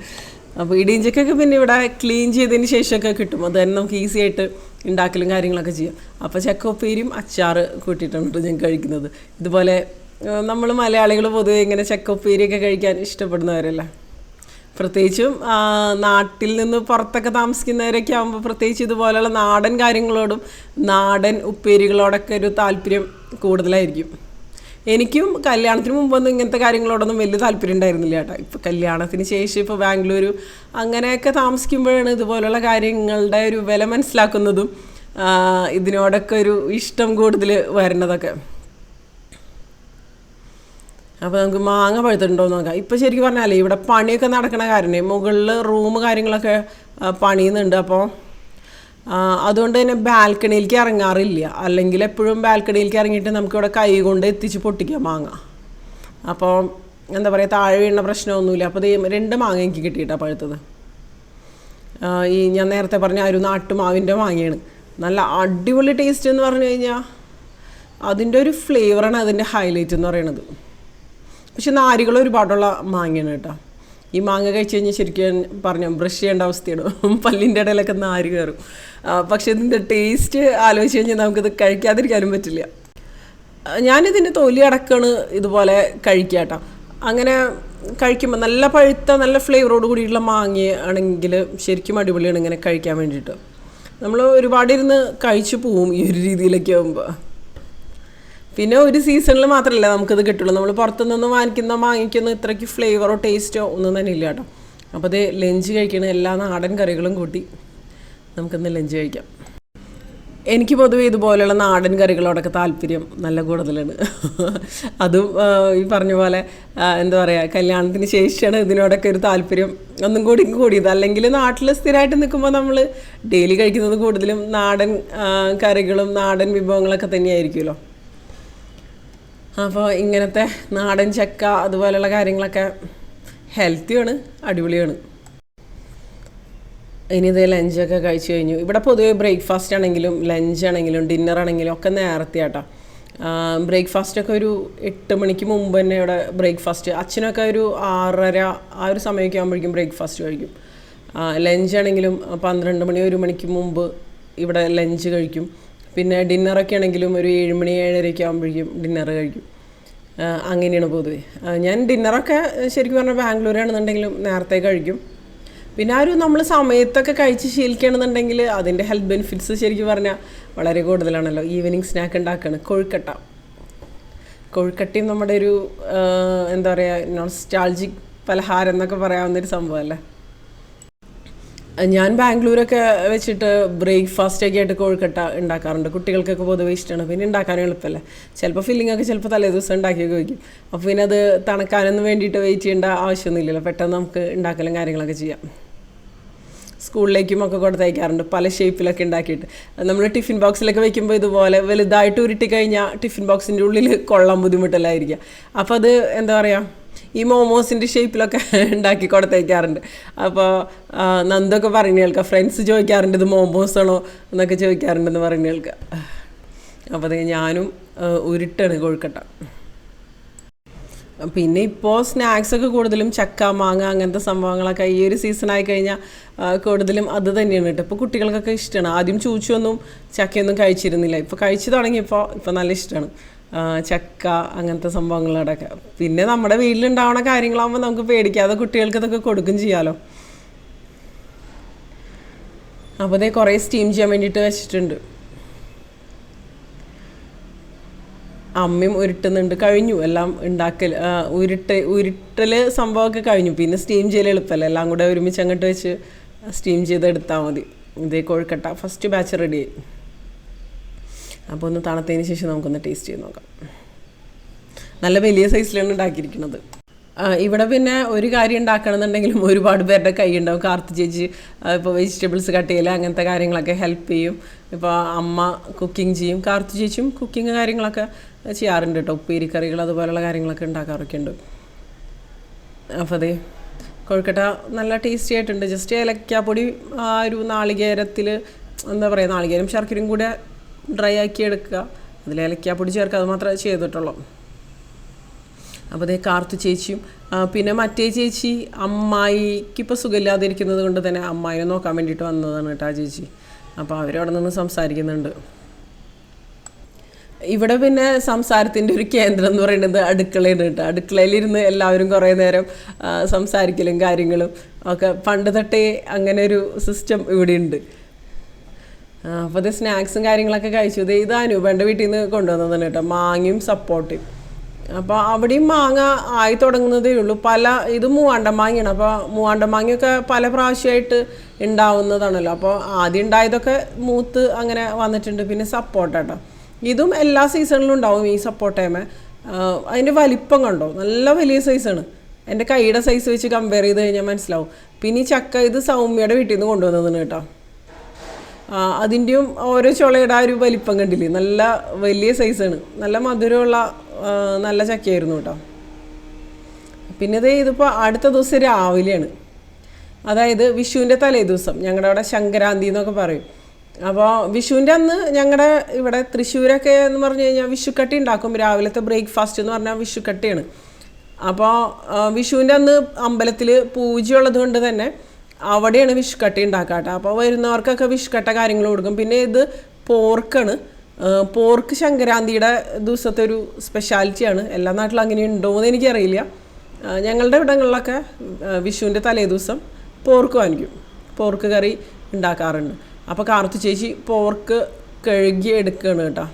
അപ്പോൾ ഇടിയഞ്ചക്കൊക്കെ പിന്നെ ഇവിടെ ക്ലീൻ ചെയ്തതിന് ശേഷമൊക്കെ കിട്ടും. അത് തന്നെ നമുക്ക് ഈസി ആയിട്ട് ഉണ്ടാക്കലും കാര്യങ്ങളൊക്കെ ചെയ്യാം. അപ്പോൾ ചക്കപ്പേരിയും അച്ചാർ കൂട്ടിയിട്ടാണ് ഞാൻ കഴിക്കുന്നത്. ഇതുപോലെ നമ്മൾ മലയാളികൾ പൊതുവെ ഇങ്ങനെ ചക്ക ഉപ്പേരിയൊക്കെ കഴിക്കാൻ ഇഷ്ടപ്പെടുന്നവരല്ലേ? പ്രത്യേകിച്ചും നാട്ടിൽ നിന്ന് പുറത്തൊക്കെ താമസിക്കുന്നവരൊക്കെ ആകുമ്പോൾ പ്രത്യേകിച്ച് ഇതുപോലെയുള്ള നാടൻ കാര്യങ്ങളോടും നാടൻ ഉപ്പേരികളോടൊക്കെ ഒരു താല്പര്യം കൂടുതലായിരിക്കും. എനിക്കും കല്യാണത്തിന് മുമ്പൊന്നും ഇങ്ങനത്തെ കാര്യങ്ങളോടൊന്നും വലിയ താല്പര്യം ഉണ്ടായിരുന്നില്ല കേട്ടോ. ഇപ്പോൾ കല്യാണത്തിന് ശേഷം ഇപ്പോൾ ബാംഗ്ലൂരു അങ്ങനെയൊക്കെ താമസിക്കുമ്പോഴാണ് ഇതുപോലെയുള്ള കാര്യങ്ങളുടെ ഒരു വില മനസ്സിലാക്കുന്നതും ഇതിനോടൊക്കെ ഒരു ഇഷ്ടം കൂടുതൽ വരുന്നതൊക്കെ. അപ്പോൾ നമുക്ക് മാങ്ങ പഴുത്തിട്ടുണ്ടോ നോക്കാം. ഇപ്പോൾ ശരിക്കും പറഞ്ഞാലേ ഇവിടെ പണിയൊക്കെ നടക്കണ കാരണേ മുകളിൽ റൂം കാര്യങ്ങളൊക്കെ പണിയുന്നുണ്ട്. അപ്പോൾ അതുകൊണ്ട് തന്നെ ബാൽക്കണിയിലേക്ക് ഇറങ്ങാറില്ല. അല്ലെങ്കിൽ എപ്പോഴും ബാൽക്കണിയിലേക്ക് ഇറങ്ങിയിട്ട് നമുക്കിവിടെ കൈ കൊണ്ട് എത്തിച്ച് പൊട്ടിക്കാം മാങ്ങ. അപ്പോൾ എന്താ പറയുക താഴെ വീണ പ്രശ്നമൊന്നുമില്ല. അപ്പോൾ രണ്ട് മാങ്ങ എനിക്ക് കിട്ടിയിട്ടാണ് പഴുത്തത്. ഈ ഞാൻ നേരത്തെ പറഞ്ഞ ആ ഒരു നാട്ടുമാവിന്റെ മാങ്ങയാണ്. നല്ല അടിപൊളി ടേസ്റ്റ് എന്ന് പറഞ്ഞു കഴിഞ്ഞാൽ അതിന്റെ ഒരു ഫ്ലേവറാണ് അതിന്റെ ഹൈലൈറ്റ് എന്ന് പറയുന്നത്. പക്ഷെ നാരുകൾ ഒരുപാടുള്ള മാങ്ങയാണ് കേട്ടോ. ഈ മാങ്ങ കഴിച്ച് കഴിഞ്ഞാൽ ശരിക്കും പറഞ്ഞു ബ്രഷ് ചെയ്യേണ്ട അവസ്ഥയാണ്. പല്ലിന്റെ ഇടയിലൊക്കെ നാര് കയറും പക്ഷെ ഇതിന്റെ ടേസ്റ്റ് ആലോചിച്ച് കഴിഞ്ഞാൽ നമുക്കിത് കഴിക്കാതിരിക്കാനും പറ്റില്ല. ഞാനിതിന്റെ തൊലി അടക്കാണ് ഇതുപോലെ കഴിക്കുക കേട്ടോ. അങ്ങനെ കഴിക്കുമ്പോൾ നല്ല പഴുത്ത നല്ല ഫ്ലേവറോട് കൂടിയുള്ള മാങ്ങ ആണെങ്കിൽ ശരിക്കും അടിപൊളിയാണ് ഇങ്ങനെ കഴിക്കാൻ വേണ്ടിയിട്ട്. നമ്മൾ ഒരുപാടിരുന്ന് കഴിച്ചു പോവും ഈ ഒരു രീതിയിലൊക്കെ ആകുമ്പോൾ പിന്നെ ഒരു സീസണിൽ മാത്രമല്ല നമുക്കിത് കിട്ടുള്ളൂ. നമ്മൾ പുറത്തുനിന്ന് വാങ്ങിക്കുന്ന വാങ്ങിക്കുന്ന ഇത്രയ്ക്ക് ഫ്ലേവറോ ടേസ്റ്റോ ഒന്നും തന്നെ ഇല്ല കേട്ടോ. അപ്പോൾ അത് ലഞ്ച് കഴിക്കണ എല്ലാ നാടൻ കറികളും കൂട്ടി നമുക്കിന്ന് ലഞ്ച് കഴിക്കാം. എനിക്ക് പൊതുവേ ഇതുപോലെയുള്ള നാടൻ കറികളോടൊക്കെ താല്പര്യം നല്ല കൂടുതലാണ്. അതും ഈ പറഞ്ഞ പോലെ എന്താ പറയുക കല്യാണത്തിന് ശേഷമാണ് ഇതിനോടൊക്കെ ഒരു താല്പര്യം ഒന്നും കൂടി കൂടിയത്. അല്ലെങ്കിൽ നാട്ടിൽ സ്ഥിരമായിട്ട് നിൽക്കുമ്പോൾ നമ്മൾ ഡെയിലി കഴിക്കുന്നത് കൂടുതലും നാടൻ കറികളും നാടൻ വിഭവങ്ങളൊക്കെ തന്നെയായിരിക്കുമല്ലോ. അപ്പോൾ ഇങ്ങനത്തെ നാടൻ ചക്ക അതുപോലെയുള്ള കാര്യങ്ങളൊക്കെ ഹെൽത്തിയാണ് അടിപൊളിയാണ്. ഇനി ഇത് ലഞ്ചൊക്കെ കഴിച്ചു കഴിഞ്ഞു. ഇവിടെ പൊതുവെ ബ്രേക്ക്ഫാസ്റ്റ് ആണെങ്കിലും ലഞ്ച് ആണെങ്കിലും ഡിന്നർ ആണെങ്കിലും ഒക്കെ നേരത്തെ ആട്ടോ. ബ്രേക്ക്ഫാസ്റ്റ് ഒക്കെ ഒരു എട്ട് മണിക്ക് മുമ്പ് തന്നെ ഇവിടെ ബ്രേക്ക്ഫാസ്റ്റ് അച്ഛനൊക്കെ ഒരു ആറര ആ ഒരു സമയമൊക്കെ ആകുമ്പോഴേക്കും ബ്രേക്ക്ഫാസ്റ്റ് കഴിക്കും. ലഞ്ച് ആണെങ്കിലും പന്ത്രണ്ട് മണി ഒരു മണിക്ക് മുമ്പ് ഇവിടെ ലഞ്ച് കഴിക്കും. പിന്നെ ഡിന്നറൊക്കെ ആണെങ്കിലും ഒരു ഏഴുമണി ഏഴരയൊക്കെ ആകുമ്പോഴേക്കും ഡിന്നർ കഴിക്കും. അങ്ങനെയാണ് പൊതുവേ. ഞാൻ ഡിന്നറൊക്കെ ശരിക്കും പറഞ്ഞാൽ ബാംഗ്ലൂരാണെന്നുണ്ടെങ്കിലും നേരത്തെ കഴിക്കും. പിന്നെ ആ ഒരു നമ്മൾ സമയത്തൊക്കെ കഴിച്ച് ശീലിക്കുകയാണെന്നുണ്ടെങ്കിൽ അതിന്റെ ഹെൽത്ത് ബെനിഫിറ്റ്സ് ശരിക്കും പറഞ്ഞാൽ വളരെ കൂടുതലാണല്ലോ. ഈവനിങ് സ്നാക്ക് ഉണ്ടാക്കുകയാണ് കൊഴുക്കട്ട. കൊഴുക്കട്ടയും നമ്മുടെ ഒരു എന്താ പറയുക നോൺ സ്റ്റാൾജിക് പലഹാരം എന്നൊക്കെ പറയാവുന്നൊരു സംഭവമല്ലേ ഞാൻ ബാംഗ്ലൂരൊക്കെ വെച്ചിട്ട് ബ്രേക്ക്ഫാസ്റ്റ് ഒക്കെ ആയിട്ട് കോഴിക്കട്ട ഉണ്ടാക്കാറുണ്ട്. കുട്ടികൾക്കൊക്കെ പൊതുവെ ഇഷ്ടമാണ് പിന്നെ ഉണ്ടാക്കാനും എളുപ്പമല്ല ചിലപ്പോൾ ഫില്ലിംഗ് ഒക്കെ ചിലപ്പോൾ തലേ ദിവസം ഉണ്ടാക്കിയൊക്കെ വയ്ക്കും അപ്പോൾ പിന്നെ അത് തണുക്കാനൊന്നും വേണ്ടിയിട്ട് വെയിറ്റ് ചെയ്യേണ്ട ആവശ്യമൊന്നുമില്ലല്ലോ. പെട്ടെന്ന് നമുക്ക് ഉണ്ടാക്കലും കാര്യങ്ങളൊക്കെ ചെയ്യാം. സ്കൂളിലേക്കും ഒക്കെ കൊടുത്തയക്കാറുണ്ട് പല ഷേപ്പിലൊക്കെ ഉണ്ടാക്കിയിട്ട്. നമ്മൾ ടിഫിൻ ബോക്സിലൊക്കെ വെക്കുമ്പോൾ ഇതുപോലെ വലുതായിട്ട് ഉരുട്ടി കഴിഞ്ഞാൽ ടിഫിൻ ബോക്സിന്റെ ഉള്ളിൽ കൊള്ളാൻ ബുദ്ധിമുട്ടല്ലായിരിക്കുക അപ്പോൾ അത് എന്താ പറയുക ഈ മോമോസിന്റെ ഷേപ്പിലൊക്കെ ഉണ്ടാക്കി കൊടുത്തയക്കാറുണ്ട് അപ്പോൾ നന്ദൊക്കെ പറഞ്ഞു കേൾക്കാം. ഫ്രണ്ട്സ് ചോദിക്കാറുണ്ട് ഇത് മോമോസ് ആണോ എന്നൊക്കെ ചോദിക്കാറുണ്ടെന്ന് പറഞ്ഞു കേൾക്കാം. അപ്പോൾ അത് ഞാനും ഉരുട്ടാണ് കൊഴുക്കട്ട. പിന്നെ ഇപ്പോൾ സ്നാക്സൊക്കെ കൂടുതലും ചക്ക മാങ്ങ അങ്ങനത്തെ സംഭവങ്ങളൊക്കെ ഈ ഒരു സീസൺ ആയി കഴിഞ്ഞാൽ കൂടുതലും അത് തന്നെയാണ് കേട്ടോ. ഇപ്പോൾ കുട്ടികൾക്കൊക്കെ ഇഷ്ടമാണ് ആദ്യം ചൂച്ചൊന്നും ചക്കയൊന്നും കഴിച്ചിരുന്നില്ല. ഇപ്പോൾ കഴിച്ചു തുടങ്ങിയപ്പോൾ ഇപ്പോൾ നല്ല ഇഷ്ടമാണ് ചക്ക അങ്ങനത്തെ സംഭവങ്ങളോടൊക്കെ. പിന്നെ നമ്മുടെ വീട്ടിലുണ്ടാവുന്ന കാര്യങ്ങളാകുമ്പോൾ നമുക്ക് പേടിക്കാതെ കുട്ടികൾക്ക് ഇതൊക്കെ കൊടുക്കും ചെയ്യാമല്ലോ അപ്പോൾ ഇതേ കുറേ സ്റ്റീം ചെയ്യാൻ വേണ്ടിയിട്ട് വെച്ചിട്ടുണ്ട്. അമ്മയും ഉരുട്ടുന്നുണ്ട് കഴിഞ്ഞു. എല്ലാം ഉണ്ടാക്കൽ ഉരുട്ട് ഉരുട്ടൽ സംഭവമൊക്കെ കഴിഞ്ഞു. പിന്നെ സ്റ്റീം ചെയ്യൽ എളുപ്പമല്ല? എല്ലാം കൂടെ ഒരുമിച്ച് അങ്ങോട്ട് വെച്ച് സ്റ്റീം ചെയ്തെടുത്താൽ മതി. ഇതേ കൊഴുക്കട്ട. ഫസ്റ്റ് ബാച്ച് റെഡിയായി അപ്പോൾ ഒന്ന് തണുത്തതിന് ശേഷം നമുക്കൊന്ന് ടേസ്റ്റ് ചെയ്ത് നോക്കാം. നല്ല വലിയ സൈസിലാണ് ഉണ്ടാക്കിയിരിക്കുന്നത്. ഇവിടെ പിന്നെ ഒരു കാര്യം ഉണ്ടാക്കണമെന്നുണ്ടെങ്കിലും ഒരുപാട് പേരുടെ കൈ ഉണ്ടാവും കാർത്തി ചേച്ചി ഇപ്പോൾ വെജിറ്റബിൾസ് കട്ട് ചെയ്യൽ അങ്ങനത്തെ കാര്യങ്ങളൊക്കെ ഹെൽപ്പ് ചെയ്യും. ഇപ്പോൾ അമ്മ കുക്കിംഗ് ചെയ്യും. കാർത്തി ചേച്ചിയും കുക്കിംഗ് കാര്യങ്ങളൊക്കെ ചെയ്യാറുണ്ട് കേട്ടോ ഉപ്പേരി കറികൾ അതുപോലെയുള്ള കാര്യങ്ങളൊക്കെ ഉണ്ടാക്കാറൊക്കെ ഉണ്ട്. അപ്പോൾ അതെ കൊഴുക്കട്ട നല്ല ടേസ്റ്റി ആയിട്ടുണ്ട്. ജസ്റ്റ് ഏലക്കാപ്പൊടി ആ ഒരു നാളികേരത്തിൽ എന്താ പറയുക നാളികേരം ശർക്കരയും കൂടെ ഡ്രൈ ആക്കി എടുക്കുക. അതിൽ ഏലക്കാപ്പൊടി ചേർക്കുക അത് മാത്രമേ ചെയ്തിട്ടുള്ളൂ. അപ്പോൾ അതേ കാർത്തു ചേച്ചിയും പിന്നെ മറ്റേ ചേച്ചി അമ്മായിക്ക് ഇപ്പോൾ സുഖമില്ലാതിരിക്കുന്നത് കൊണ്ട് തന്നെ അമ്മായിനെ നോക്കാൻ വേണ്ടിയിട്ട് വന്നതാണ് കേട്ടോ ആ ചേച്ചി. അപ്പോൾ അവരവിടെ നിന്ന് സംസാരിക്കുന്നുണ്ട്. ഇവിടെ പിന്നെ സംസാരത്തിന്റെ ഒരു കേന്ദ്രം എന്ന് പറയുന്നത് അടുക്കളയാണ് കേട്ടോ. അടുക്കളയിലിരുന്ന് എല്ലാവരും കുറേ നേരം സംസാരിക്കലും കാര്യങ്ങളും ഒക്കെ പണ്ട് തൊട്ടേ അങ്ങനെ ഒരു സിസ്റ്റം ഇവിടെ ഉണ്ട് അപ്പോൾ ഇത് സ്നാക്സും കാര്യങ്ങളൊക്കെ കഴിച്ചു. ഇത് ഇത് അനൂപന്റെ വീട്ടിൽ നിന്ന് കൊണ്ടുവന്നതാണ് കേട്ടോ മാങ്ങയും സപ്പോർട്ടും. അപ്പോൾ അവിടെയും മാങ്ങ ആയി തുടങ്ങുന്നതേ ഉള്ളൂ. പല ഇത് മൂവാണ്ട മാങ്ങയാണ്. അപ്പോൾ മൂവാണ്ട മാങ്ങയൊക്കെ പല പ്രാവശ്യമായിട്ട് ഉണ്ടാവുന്നതാണല്ലോ. അപ്പോൾ ആദ്യം ഉണ്ടായതൊക്കെ മൂത്ത് അങ്ങനെ വന്നിട്ടുണ്ട്. പിന്നെ സപ്പോർട്ട കേട്ടോ ഇതും എല്ലാ സീസണിലും ഉണ്ടാവും ഈ സപ്പോർട്ടേമ അതിന്റെ വലിപ്പം കണ്ടോ? നല്ല വലിയ സൈസാണ്. എന്റെ കൈയുടെ സൈസ് വെച്ച് കമ്പയർ ചെയ്ത് കഴിഞ്ഞാൽ മനസ്സിലാവും. പിന്നെ ഈ ചക്ക ഇത് സൗമ്യയുടെ വീട്ടിൽ നിന്ന് കൊണ്ടുവന്നതാണ് കേട്ടോ. അതിന്റെയും ഓരോ ചുളയുടെ ആ ഒരു വലിപ്പം കണ്ടില്ലേ? നല്ല വലിയ സൈസാണ് നല്ല മധുരമുള്ള നല്ല ചക്കയായിരുന്നു കേട്ടോ. പിന്നെ ഇത് ഇതിപ്പോൾ അടുത്ത ദിവസം രാവിലെയാണ്. അതായത് വിഷുവിന്റെ തലേ ദിവസം ഞങ്ങളുടെ അവിടെ ശങ്കരാന്തി എന്നൊക്കെ പറയും. അപ്പോൾ വിഷുവിന്റെ അന്ന് ഞങ്ങളുടെ ഇവിടെ തൃശ്ശൂരൊക്കെ എന്ന് പറഞ്ഞു കഴിഞ്ഞാൽ വിഷുക്കട്ടി ഉണ്ടാക്കും. രാവിലത്തെ ബ്രേക്ക്ഫാസ്റ്റ് എന്ന് പറഞ്ഞാൽ വിഷുക്കട്ടിയാണ്. അപ്പോൾ വിഷുവിന്റെ അന്ന് അമ്പലത്തിൽ പൂജയുള്ളത് കൊണ്ട് തന്നെ അവിടെയാണ് വിഷ്കട്ട ഉണ്ടാക്കുക കേട്ടോ. അപ്പോൾ വരുന്നവർക്കൊക്കെ വിഷ്കട്ട കാര്യങ്ങൾ കൊടുക്കും. പിന്നെ ഇത് പോർക്കാണ്. പോർക്ക് ശങ്കരാന്തിയുടെ ദിവസത്തെ ഒരു സ്പെഷ്യാലിറ്റിയാണ് എല്ലാ നാട്ടിലും അങ്ങനെ ഉണ്ടോ എന്ന് എനിക്കറിയില്ല ഞങ്ങളുടെ ഇവിടങ്ങളിലൊക്കെ വിഷുവിന്റെ തലേ ദിവസം പോർക്ക് വാങ്ങിക്കും. പോർക്ക് കറി ഉണ്ടാക്കാറുണ്ട്. അപ്പോൾ കാർത്തു ചേച്ചി പോർക്ക് കഴുകി എടുക്കുകയാണ് കേട്ടോ.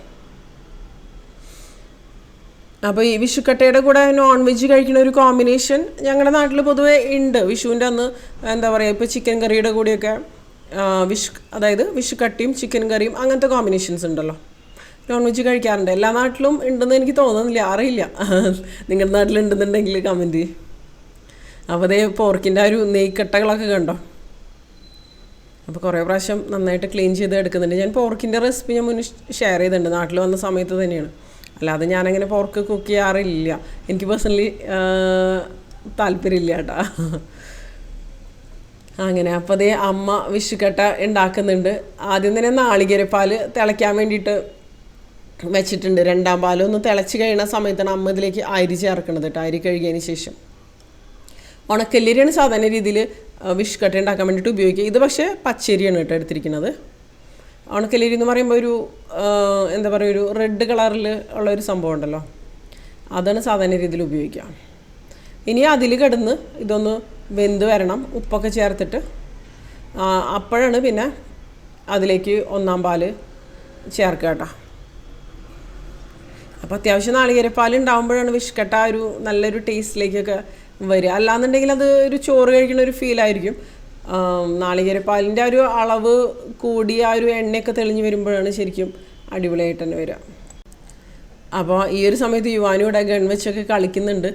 അപ്പോൾ ഈ വിഷുക്കട്ടയുടെ കൂടെ നോൺ വെജ് കഴിക്കുന്ന ഒരു കോമ്പിനേഷൻ ഞങ്ങളുടെ നാട്ടിൽ പൊതുവേ ഉണ്ട് വിഷുവിന്റെ അന്ന് എന്താ പറയുക ഇപ്പോൾ ചിക്കൻ കറിയുടെ കൂടെയൊക്കെ വിഷു അതായത് വിഷുക്കട്ടിയും ചിക്കൻ കറിയും അങ്ങനത്തെ കോമ്പിനേഷൻസ് ഉണ്ടല്ലോ നോൺ വെജ് കഴിക്കാറുണ്ട്. എല്ലാ നാട്ടിലും ഉണ്ടെന്ന് എനിക്ക് തോന്നുന്നില്ല. അറിയില്ല. നിങ്ങളുടെ നാട്ടിലുണ്ടെന്നുണ്ടെങ്കിൽ കമന്റ് അപ്പോൾ അതേ പോർക്കിന്റെ ആ ഒരു നെയ്ക്കട്ടകളൊക്കെ കണ്ടോ? അപ്പോൾ കുറേ പ്രാവശ്യം നന്നായിട്ട് ക്ലീൻ ചെയ്ത് എടുക്കുന്നുണ്ട്. ഞാൻ പോർക്കിന്റെ റെസിപ്പി ഞാൻ മുന്നേ ഷെയർ ചെയ്തിട്ടുണ്ട്. നാട്ടിൽ വന്ന സമയത്ത് തന്നെയാണ്. അല്ലാതെ ഞാനങ്ങനെ പോർക്ക് കുക്ക് ചെയ്യാറില്ല. എനിക്ക് പേഴ്സണലി താല്പര്യമില്ല കേട്ടാ. അങ്ങനെ അപ്പോൾ അതേ അമ്മ വിഷുക്കട്ട ഉണ്ടാക്കുന്നുണ്ട്. ആദ്യം തന്നെ നാളികേരപ്പാൽ തിളയ്ക്കാൻ വേണ്ടിയിട്ട് വെച്ചിട്ടുണ്ട്. രണ്ടാം പാലൊന്ന് തിളച്ച് കഴിയുന്ന സമയത്താണ് അമ്മ ഇതിലേക്ക് അരി ചേർക്കുന്നത് കേട്ടോ അരി കഴുകിയതിന് ശേഷം. ഉണക്കല്ലരിയാണ് സാധാരണ രീതിയിൽ വിഷുക്കട്ട ഉണ്ടാക്കാൻ വേണ്ടിയിട്ട് ഉപയോഗിക്കുക. ഇത് പക്ഷേ പച്ചരിയാണ് കേട്ടോ എടുത്തിരിക്കുന്നത്. ഉണക്കല്ലരി എന്ന് പറയുമ്പോൾ ഒരു എന്താ പറയുക ഒരു റെഡ് കളറിൽ ഉള്ള ഒരു സംഭവം ഉണ്ടല്ലോ. അതാണ് സാധാരണ രീതിയിൽ ഉപയോഗിക്കുക. ഇനി അതിൽ കിടന്ന് ഇതൊന്ന് വെന്ത് വരണം ഉപ്പൊക്കെ ചേർത്തിട്ട്. അപ്പോഴാണ് പിന്നെ അതിലേക്ക് ഒന്നാം പാൽ ചേർക്കുക കേട്ടോ. അപ്പോൾ അത്യാവശ്യം നാളികേരപ്പാൽ ഉണ്ടാകുമ്പോഴാണ് വിഷ്കട്ട ഒരു നല്ലൊരു ടേസ്റ്റിലേക്കൊക്കെ വരിക. അല്ലാന്നുണ്ടെങ്കിൽ അത് ഒരു ചോറ് കഴിക്കുന്ന ഒരു ഫീലായിരിക്കും നാളികേരപ്പാലിന്റെ ഒരു അളവ് കൂടി ആ ഒരു എണ്ണയൊക്കെ തെളിഞ്ഞു വരുമ്പോഴാണ് ശരിക്കും അടിപൊളിയായിട്ട് തന്നെ വരിക. അപ്പോൾ ഈ ഒരു സമയത്ത് യുവാനും ഇവിടെ ഗൺ വെച്ചൊക്കെ കളിക്കുന്നുണ്ട്.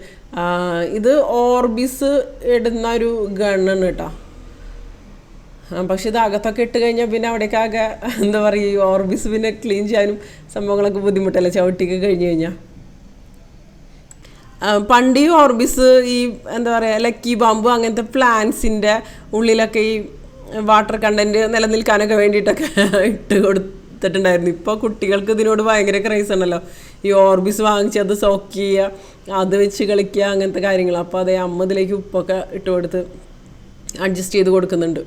ഇത് ഓർബിസ് ഇടുന്ന ഒരു ഗണ്ണാണ് കേട്ടോ. പക്ഷെ ഇത് അകത്തൊക്കെ ഇട്ട് കഴിഞ്ഞാൽ പിന്നെ അവിടേക്കാകെ എന്താ പറയുക ഓർബിസ് പിന്നെ ക്ലീൻ ചെയ്യാനും സംഭവങ്ങളൊക്കെ ബുദ്ധിമുട്ടല്ലേ? ചവിട്ടിക്ക് കഴിഞ്ഞ് കഴിഞ്ഞാൽ പണ്ട് ഈ ഓർബിസ് ഈ എന്താ പറയുക ലക്കി ബാമ്പു അങ്ങനത്തെ പ്ലാന്റ്സിന്റെ ഉള്ളിലൊക്കെ ഈ വാട്ടർ കണ്ടന്റ് നിലനിൽക്കാനൊക്കെ വേണ്ടിയിട്ടൊക്കെ ഇട്ട് കൊടുത്തിട്ടുണ്ടായിരുന്നു. ഇപ്പോൾ കുട്ടികൾക്ക് ഇതിനോട് ഭയങ്കര ക്രൈസ് ആണല്ലോ. ഈ ഓർബിസ് വാങ്ങിച്ച് അത് സോക്ക് ചെയ്യുക അത് വെച്ച് കളിക്കുക അങ്ങനത്തെ കാര്യങ്ങൾ. അപ്പോൾ അതേ അമ്മ ഇതിലേക്ക് ഉപ്പൊക്കെ ഇട്ട് കൊടുത്ത് അഡ്ജസ്റ്റ് ചെയ്ത് കൊടുക്കുന്നുണ്ട്.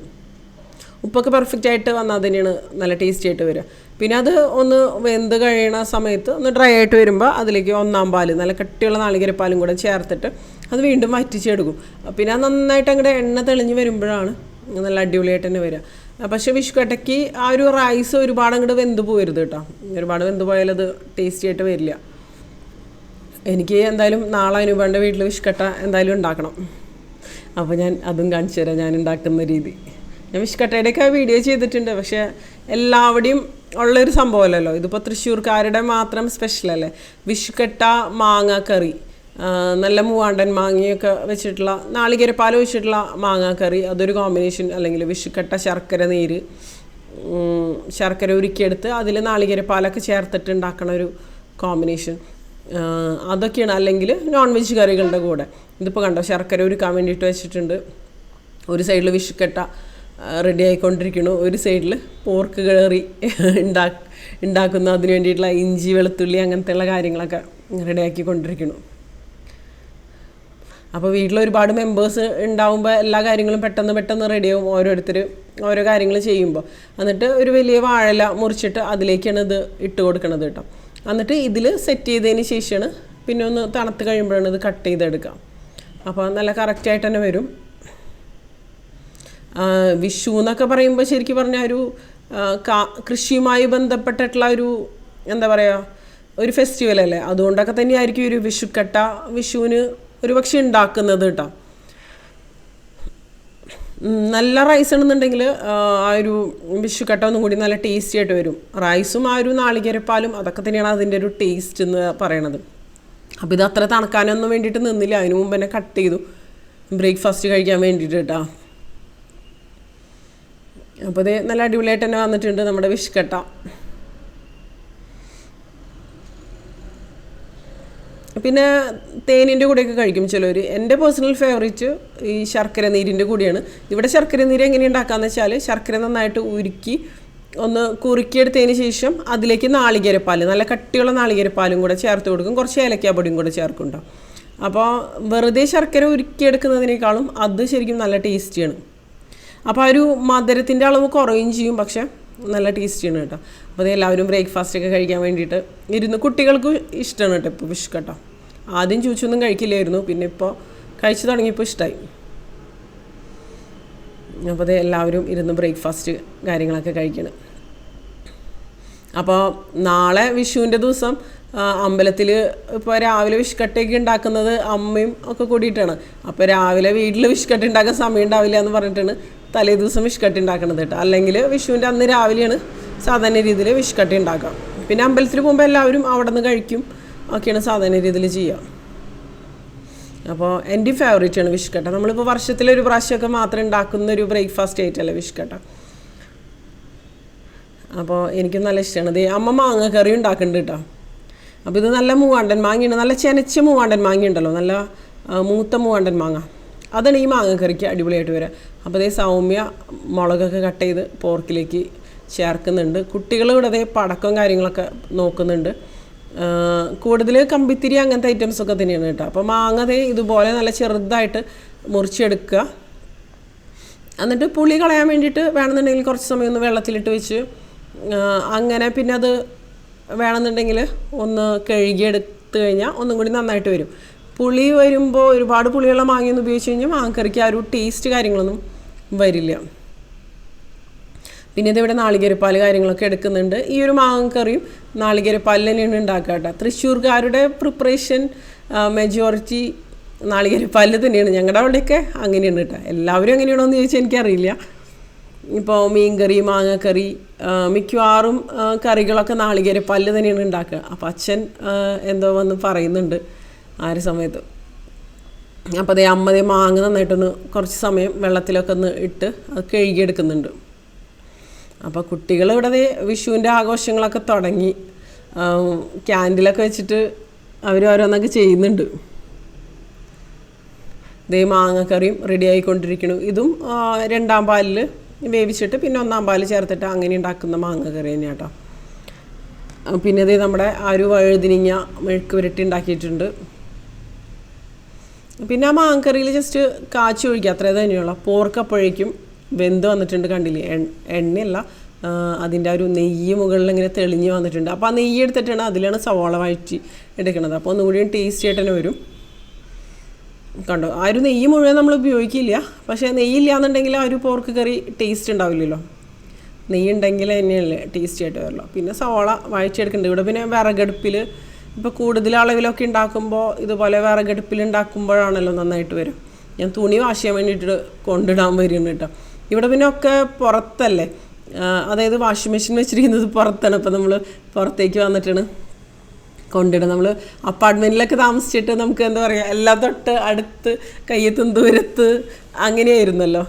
ഉപ്പൊക്കെ പെർഫെക്റ്റ് ആയിട്ട് വന്നാൽ തന്നെയാണ് നല്ല ടേസ്റ്റി ആയിട്ട് വരിക. പിന്നെ അത് ഒന്ന് വെന്ത് കഴിയണ സമയത്ത് ഒന്ന് ഡ്രൈ ആയിട്ട് വരുമ്പോൾ അതിലേക്ക് ഒന്നാം പാൽ നല്ല കട്ടിയുള്ള നാളികേരപ്പാലും കൂടെ ചേർത്തിട്ട് അത് വീണ്ടും വറ്റിച്ചെടുക്കും. പിന്നെ നന്നായിട്ട് അങ്ങോട്ട് എണ്ണ തെളിഞ്ഞ് വരുമ്പോഴാണ് നല്ല അടിപൊളിയായിട്ട് തന്നെ വരിക. പക്ഷേ വിഷുക്കട്ടയ്ക്ക് ആ ഒരു റൈസ് ഒരുപാട് അങ്ങോട്ട് വെന്ത് പോകരുത് കേട്ടോ ഒരുപാട് വെന്ത് പോയാൽ അത് ടേസ്റ്റി ആയിട്ട് വരില്ല. എനിക്ക് എന്തായാലും നാളെ അനുപേണ്ട വീട്ടിൽ വിഷുക്കട്ട എന്തായാലും ഉണ്ടാക്കണം. അപ്പോൾ ഞാൻ അതും കാണിച്ചു തരാം. ഞാൻ ഉണ്ടാക്കുന്ന രീതി. ഞാൻ വിഷ്കട്ടയുടെയൊക്കെ വീഡിയോ ചെയ്തിട്ടുണ്ട്. പക്ഷേ എല്ലാവിടെയും ഉള്ളൊരു സംഭവമല്ലല്ലോ. ഇതിപ്പോൾ തൃശ്ശൂർക്കാരുടെ മാത്രം സ്പെഷ്യലല്ലേ വിഷ്കട്ട മാങ്ങ കറി നല്ല മൂവാണ്ടൻ മാങ്ങയൊക്കെ വെച്ചിട്ടുള്ള നാളികേരപ്പാൽ വെച്ചിട്ടുള്ള കറി അതൊരു കോമ്പിനേഷൻ അല്ലെങ്കിൽ വിഷുക്കട്ട ശർക്കര നീര് ശർക്കര ഉരുക്കിയെടുത്ത് അതിൽ നാളികേരപ്പാലൊക്കെ ചേർത്തിട്ട് ഉണ്ടാക്കണ ഒരു കോമ്പിനേഷൻ അതൊക്കെയാണ്. അല്ലെങ്കിൽ നോൺ വെജ് കറികളുടെ കൂടെ. ഇതിപ്പോൾ കണ്ടോ? ശർക്കര ഉരുക്കാൻ വേണ്ടിയിട്ട് വെച്ചിട്ടുണ്ട്. ഒരു സൈഡിൽ വിഷുക്കട്ട റെഡി ആയിക്കൊണ്ടിരിക്കുന്നു ഒരു സൈഡിൽ പോർക്ക് കറി ഉണ്ടാ ഉണ്ടാക്കുന്ന അതിന് വേണ്ടിയിട്ടുള്ള ഇഞ്ചി വെളുത്തുള്ളി അങ്ങനത്തെയുള്ള കാര്യങ്ങളൊക്കെ റെഡി ആക്കിക്കൊണ്ടിരിക്കുന്നു അപ്പോൾ വീട്ടിലൊരുപാട് മെമ്പേഴ്സ് ഉണ്ടാവുമ്പോൾ എല്ലാ കാര്യങ്ങളും പെട്ടെന്ന് പെട്ടെന്ന് റെഡിയാവും ഓരോരുത്തർ ഓരോ കാര്യങ്ങൾ ചെയ്യുമ്പോൾ എന്നിട്ട് ഒരു വലിയ വാഴല മുറിച്ചിട്ട് അതിലേക്കാണ് ഇത് ഇട്ട് കൊടുക്കണത് കേട്ടോ. എന്നിട്ട് ഇതിൽ സെറ്റ് ചെയ്തതിന് ശേഷമാണ് പിന്നെ ഒന്ന് തണുത്ത് കഴിയുമ്പോഴാണ് ഇത് കട്ട് ചെയ്തെടുക്കുക. അപ്പോൾ നല്ല കറക്റ്റായിട്ട് തന്നെ വരും. വിഷു എന്നൊക്കെ പറയുമ്പോൾ ശരിക്കും പറഞ്ഞാൽ ഒരു കൃഷിയുമായി ബന്ധപ്പെട്ടിട്ടുള്ള ഒരു എന്താ പറയുക ഒരു ഫെസ്റ്റിവൽ അല്ലേ? അതുകൊണ്ടൊക്കെ തന്നെയായിരിക്കും ഒരു വിഷുക്കട്ട വിഷുവിന് ഒരു പക്ഷെ ഉണ്ടാക്കുന്നത് കേട്ടോ നല്ല റൈസ് ആണെന്നുണ്ടെങ്കിൽ ആ ഒരു വിഷുക്കട്ട ഒന്നും കൂടി നല്ല ടേസ്റ്റി ആയിട്ട് വരും. റൈസും ആ ഒരു നാളികേരപ്പാലും അതൊക്കെ തന്നെയാണ് അതിന്റെ ഒരു ടേസ്റ്റ് എന്ന് പറയണത്. അപ്പോൾ ഇത് അത്ര തണുക്കാനൊന്നും വേണ്ടിയിട്ട് നിന്നില്ല. അതിന് മുമ്പ് തന്നെ കട്ട് ചെയ്തു. ബ്രേക്ക്ഫാസ്റ്റ് കഴിക്കാൻ വേണ്ടിയിട്ട് കേട്ടോ അപ്പോൾ ഇത് നല്ല അടിപൊളിയായിട്ട് തന്നെ വന്നിട്ടുണ്ട് നമ്മുടെ വിഷ്കട്ട പിന്നെ തേനിന്റെ കൂടെയൊക്കെ കഴിക്കും ചിലർ എന്റെ പേഴ്സണൽ ഫേവറേറ്റ് ഈ ശർക്കര നീരിന്റെ കൂടിയാണ്. ഇവിടെ ശർക്കര നീര് എങ്ങനെ ഉണ്ടാക്കാന്ന് വെച്ചാൽ ശർക്കര നന്നായിട്ട് ഉരുക്കി ഒന്ന് കുറുക്കിയെടുത്തതിന് ശേഷം അതിലേക്ക് നാളികേരപ്പാൽ നല്ല കട്ടിയുള്ള നാളികേരപ്പാലും കൂടെ ചേർത്ത് കൊടുക്കും. കുറച്ച് ഏലക്കാപ്പൊടിയും കൂടെ ചേർക്കുന്നുണ്ടോ അപ്പോൾ വെറുതെ ശർക്കര ഉരുക്കിയെടുക്കുന്നതിനേക്കാളും അത് ശരിക്കും നല്ല ടേസ്റ്റിയാണ്. അപ്പോൾ ആ ഒരു മധുരത്തിന്റെ അളവ് കുറയും ചെയ്യും പക്ഷേ നല്ല ടേസ്റ്റിയാണ് കേട്ടോ. അപ്പോൾ അത് എല്ലാവരും ബ്രേക്ക്ഫാസ്റ്റ് ഒക്കെ കഴിക്കാൻ വേണ്ടിയിട്ട് ഇരുന്ന് കുട്ടികൾക്കും ഇഷ്ടമാണ് കേട്ടോ ഇപ്പോൾ ഫിഷ് കേട്ടോ. ആദ്യം ചൂച്ചൊന്നും കഴിക്കില്ലായിരുന്നു പിന്നെ ഇപ്പോൾ കഴിച്ചു തുടങ്ങിയപ്പോൾ ഇഷ്ടമായി അപ്പോൾ അത് എല്ലാവരും ഇരുന്ന് ബ്രേക്ക്ഫാസ്റ്റ് കാര്യങ്ങളൊക്കെ കഴിക്കണം. അപ്പോൾ നാളെ വിഷുവിന്റെ ദിവസം അമ്പലത്തിൽ ഇപ്പോൾ രാവിലെ വിഷ്കട്ടയൊക്കെ ഉണ്ടാക്കുന്നത് അമ്മയും ഒക്കെ കൂടിയിട്ടാണ്. അപ്പോൾ രാവിലെ വീട്ടിൽ വിഷ്കട്ട് ഉണ്ടാക്കാൻ സമയം ഉണ്ടാവില്ല എന്ന് പറഞ്ഞിട്ടാണ് തലേ ദിവസം വിഷ്കട്ടി ഉണ്ടാക്കണത് കേട്ടോ. അല്ലെങ്കിൽ വിഷുവിന്റെ അന്ന് രാവിലെയാണ് സാധാരണ രീതിയിൽ വിഷ്കട്ടി ഉണ്ടാക്കാം പിന്നെ അമ്പലത്തിൽ പോകുമ്പോൾ എല്ലാവരും അവിടെ നിന്ന് കഴിക്കും. ഒക്കെയാണ് സാധാരണ രീതിയിൽ ചെയ്യുക. അപ്പോൾ എന്റെ ഫേവറേറ്റ് ആണ് വിഷുക്കട്ട നമ്മളിപ്പോൾ വർഷത്തിലൊരു പ്രാവശ്യമൊക്കെ മാത്രം ഉണ്ടാക്കുന്ന ഒരു ബ്രേക്ക്ഫാസ്റ്റ് ആയിട്ടല്ലേ വിഷ്കട്ട അപ്പോൾ എനിക്ക് നല്ല ഇഷ്ടമാണ്. ഇത് അമ്മ മാങ്ങ കറി ഉണ്ടാക്കുന്നുണ്ട് കേട്ടോ. അപ്പോൾ ഇത് നല്ല മൂവാണ്ടൻ മാങ്ങയാണ്. നല്ല ചെനച്ച മൂവാണ്ടൻ മാങ്ങയുണ്ടല്ലോ നല്ല മൂത്ത മൂവാണ്ടൻ മാങ്ങ. അതാണ് ഈ മാങ്ങ കറിക്ക് അടിപൊളിയായിട്ട് വരിക അപ്പോൾ അതേ സൗമ്യ മുളകൊക്കെ കട്ട് ചെയ്ത് പോർക്കിലേക്ക് ചേർക്കുന്നുണ്ട്. കുട്ടികൾ ഇവിടെ അതേ പടക്കം കാര്യങ്ങളൊക്കെ നോക്കുന്നുണ്ട്. കൂടുതൽ കമ്പിത്തിരി അങ്ങനത്തെ ഐറ്റംസൊക്കെ തന്നെയാണ് കേട്ടോ. അപ്പോൾ മാങ്ങ അതേ ഇതുപോലെ നല്ല ചെറുതായിട്ട് മുറിച്ചെടുക്കുക. എന്നിട്ട് പുളി കളയാൻ വേണ്ടിയിട്ട് വേണമെന്നുണ്ടെങ്കിൽ കുറച്ച് സമയം ഒന്ന് വെള്ളത്തിലിട്ട് വെച്ച് അങ്ങനെ പിന്നെ അത് വേണമെന്നുണ്ടെങ്കിൽ ഒന്ന് കഴുകിയെടുത്ത് കഴിഞ്ഞാൽ ഒന്നും കൂടി നന്നായിട്ട് വരും. പുളി വരുമ്പോൾ ഒരുപാട് പുളിയുള്ള മാങ്ങയൊന്നും ഉപയോഗിച്ച് കഴിഞ്ഞാൽ മാങ്ങക്കറിക്ക് ആ ഒരു ടേസ്റ്റ് കാര്യങ്ങളൊന്നും വരില്ല. പിന്നെ ഇതിവിടെ നാളികേരപ്പാൽ കാര്യങ്ങളൊക്കെ എടുക്കുന്നുണ്ട്. ഈ ഒരു മാങ്ങക്കറിയും നാളികേരപ്പാലിൽ തന്നെയാണ് ഉണ്ടാക്കുക കേട്ടോ. തൃശ്ശൂർക്കാരുടെ പ്രിപ്പറേഷൻ മെജോറിറ്റി നാളികേരപ്പാലിൽ തന്നെയാണ്. ഞങ്ങളുടെ അവിടെയൊക്കെ അങ്ങനെയാണ് കേട്ടോ. എല്ലാവരും അങ്ങനെയാണോ എന്ന് ചോദിച്ചാൽ എനിക്കറിയില്ല. ഇപ്പോൾ മീൻകറി മാങ്ങക്കറി മിക്കവാറും കറികളൊക്കെ നാളികേരപ്പാലിൽ തന്നെയാണ് ഉണ്ടാക്കുക. അപ്പം അച്ഛൻ എന്തോ വന്ന് പറയുന്നുണ്ട്. ആ ഒരു സമയത്ത് അപ്പോൾ അതേ അമ്മതേ മാങ്ങ നന്നായിട്ടൊന്ന് കുറച്ച് സമയം വെള്ളത്തിലൊക്കെ ഒന്ന് ഇട്ട് അത് കഴുകിയെടുക്കുന്നുണ്ട്. അപ്പോൾ കുട്ടികൾ ഇവിടെ വിഷുവിന്റെ ആഘോഷങ്ങളൊക്കെ തുടങ്ങി. ക്യാൻഡിലൊക്കെ വെച്ചിട്ട് അവർ ഓരോന്നൊക്കെ ചെയ്യുന്നുണ്ട്. ദേ മാങ്ങക്കറിയും റെഡി ആയിക്കൊണ്ടിരിക്കുന്നു ഇതും രണ്ടാം പാലിൽ വേവിച്ചിട്ട് പിന്നെ ഒന്നാം പാൽ ചേർത്തിട്ട് അങ്ങനെ ഉണ്ടാക്കുന്ന മാങ്ങക്കറി തന്നെയാണ് കേട്ടോ പിന്നെ ഇതേ നമ്മുടെ ആ ഒരു വഴുതിനിങ്ങ മെഴുക്ക് പുരട്ടി ഉണ്ടാക്കിയിട്ടുണ്ട്. പിന്നെ ആ മാങ്കറിയിൽ ജസ്റ്റ് കാച്ചി ഒഴിക്കുക. അത്രേ തന്നെയുള്ള. പോർക്കപ്പോഴേക്കും വെന്ത് വന്നിട്ടുണ്ട് കണ്ടില്ലേ? എണ്ണയല്ല. അതിന്റെ ഒരു നെയ്യ് മുകളിൽ ഇങ്ങനെ തെളിഞ്ഞ് വന്നിട്ടുണ്ട്. അപ്പോൾ ആ നെയ്യ് എടുത്തിട്ടാണ് അതിലാണ് സവാള വഴറ്റി എടുക്കുന്നത് അപ്പോൾ ഒന്നുകൂടി ടേസ്റ്റി ആയിട്ട് തന്നെ വരും. കണ്ടോ? ആ ഒരു നെയ്യ് മുഴുവൻ നമ്മൾ ഉപയോഗിക്കില്ല. പക്ഷേ നെയ്യില്ല എന്നുണ്ടെങ്കിൽ ആ ഒരു പോർക്ക് കറി ടേസ്റ്റ് ഉണ്ടാവില്ലല്ലോ. നെയ്യ് ഉണ്ടെങ്കിൽ തന്നെയല്ലേ ടേസ്റ്റി ആയിട്ട് വരുള്ളൂ. പിന്നെ സവാള വഴച്ചെടുക്കുന്നുണ്ട് ഇവിടെ പിന്നെ വിറകടുപ്പിൽ ഇപ്പോൾ കൂടുതൽ അളവിലൊക്കെ ഉണ്ടാക്കുമ്പോൾ ഇതുപോലെ വിറകടുപ്പിൽ ഉണ്ടാക്കുമ്പോഴാണല്ലോ നന്നായിട്ട് വരും. ഞാൻ തുണി വാഷ് ചെയ്യാൻ വേണ്ടിയിട്ട് കൊണ്ടിടാൻ വരുന്നു കേട്ടോ. ഇവിടെ പിന്നെ ഒക്കെ പുറത്തല്ലേ? അതായത് വാഷിംഗ് മെഷീൻ വെച്ചിരിക്കുന്നത് പുറത്താണ്. അപ്പോൾ നമ്മൾ പുറത്തേക്ക് വന്നിട്ടാണ് കൊണ്ടിടും നമ്മൾ അപ്പാർട്ട്മെന്റിലൊക്കെ താമസിച്ചിട്ട് നമുക്ക് എന്താ പറയുക എല്ലാം തൊട്ട് അടുത്ത് കയ്യെത്തും ദൂരത്ത് അങ്ങനെയായിരുന്നല്ലോ.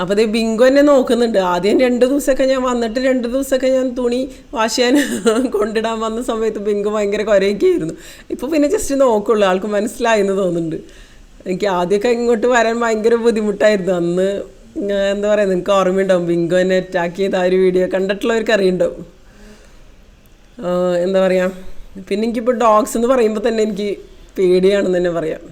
അപ്പോൾ അതേ ബിങ്കു എന്നെ നോക്കുന്നുണ്ട്. ആദ്യം രണ്ട് ദിവസമൊക്കെ ഞാൻ വന്നിട്ട് രണ്ട് ദിവസമൊക്കെ ഞാൻ തുണി വാഷ് ചെയ്യാൻ കൊണ്ടിടാൻ വന്ന സമയത്ത് ബിങ്കു ഭയങ്കര കുരയൊക്കെയായിരുന്നു. ഇപ്പോൾ പിന്നെ ജസ്റ്റ് നോക്കുള്ളൂ. ആൾക്ക് മനസ്സിലായെന്ന് തോന്നുന്നുണ്ട്. എനിക്ക് ആദ്യമൊക്കെ ഇങ്ങോട്ട് വരാൻ ഭയങ്കര ബുദ്ധിമുട്ടായിരുന്നു. അന്ന് എന്താ പറയുക നിങ്ങൾക്ക് ഓർമ്മയുണ്ടാവും. ബിങ്കു എന്നെ അറ്റാക്ക് ചെയ്ത ആ ഒരു വീഡിയോ കണ്ടിട്ടുള്ളവർക്ക് അറിയുണ്ടാവും എന്താ പറയുക പിന്നെ എനിക്കിപ്പോൾ ഡോഗ്സ് എന്ന് പറയുമ്പോൾ തന്നെ എനിക്ക് പേടിയാണെന്ന് തന്നെ പറയാം.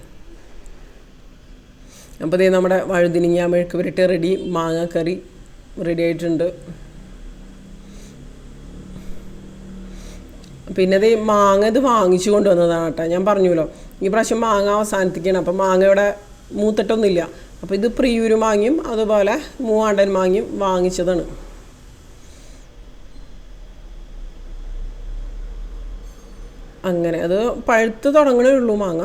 അപ്പോൾ ഇതേ നമ്മുടെ വഴുതിനിങ്ങ മെഴുക്ക് പുരട്ടി റെഡി മാങ്ങാക്കറി റെഡി ആയിട്ടുണ്ട്. പിന്നെ ദേ മാങ്ങ ഇത് വാങ്ങിച്ചു കൊണ്ടുവന്നതാണ് കേട്ടോ. ഞാൻ പറഞ്ഞല്ലോ ഈ പ്രാവശ്യം മാങ്ങ അവസാനത്തേക്കാണ് അപ്പം മാങ്ങ ഇവിടെ മൂത്തിട്ടൊന്നുമില്ല. അപ്പോൾ ഇത് പ്രിയൂര് മാങ്ങയും അതുപോലെ മൂവാണ്ടൻ മാങ്ങയും വാങ്ങിച്ചതാണ്. അങ്ങനെ അത് പഴുത്ത് തുടങ്ങണേ ഉള്ളൂ മാങ്ങ.